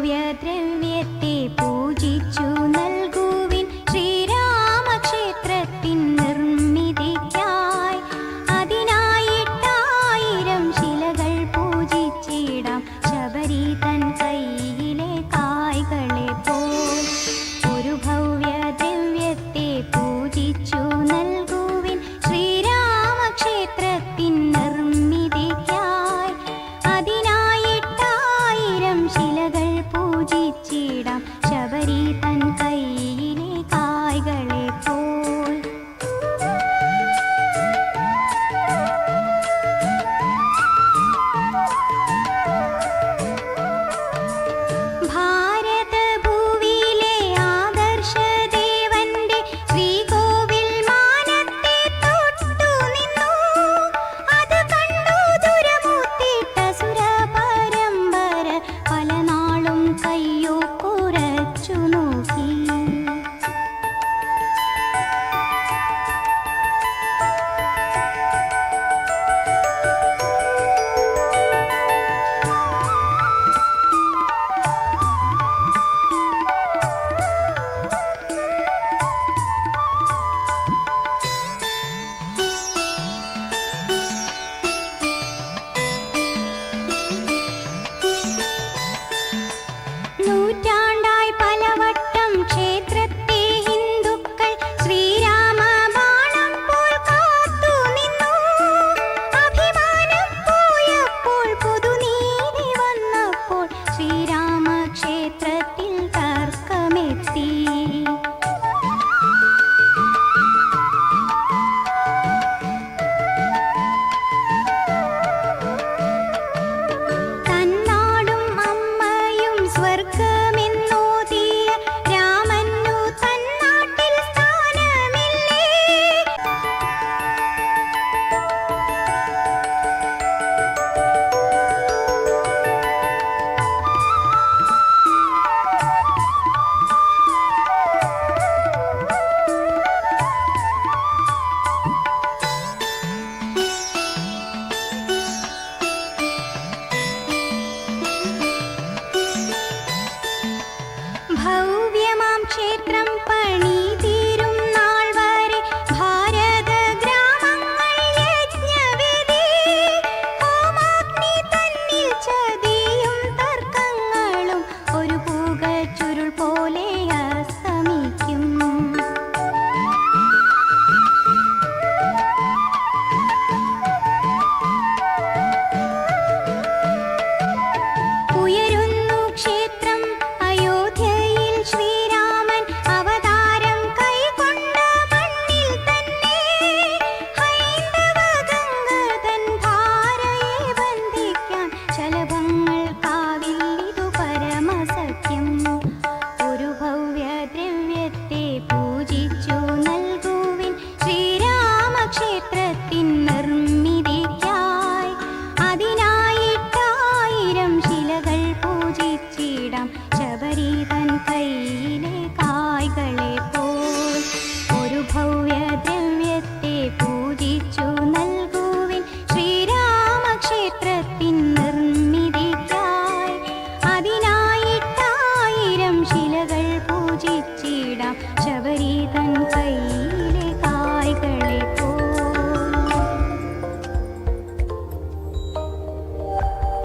ദ്രവ്യദ്രവ്യത്തെ പൂജിച്ചു നൽകുവിൻ ശ്രീരാമക്ഷേത്രത്തിൻ നിർമ്മിതിക്കായി. അതിനായിട്ടായിരം ശിലകൾ പൂജിച്ചിടാം. ശബരി തൻ കയ്യിലെ കായ്കളെ പോൽ ഒരു ഭവ്യദ്രവ്യത്തെ പൂജിച്ചു നൽകും 旁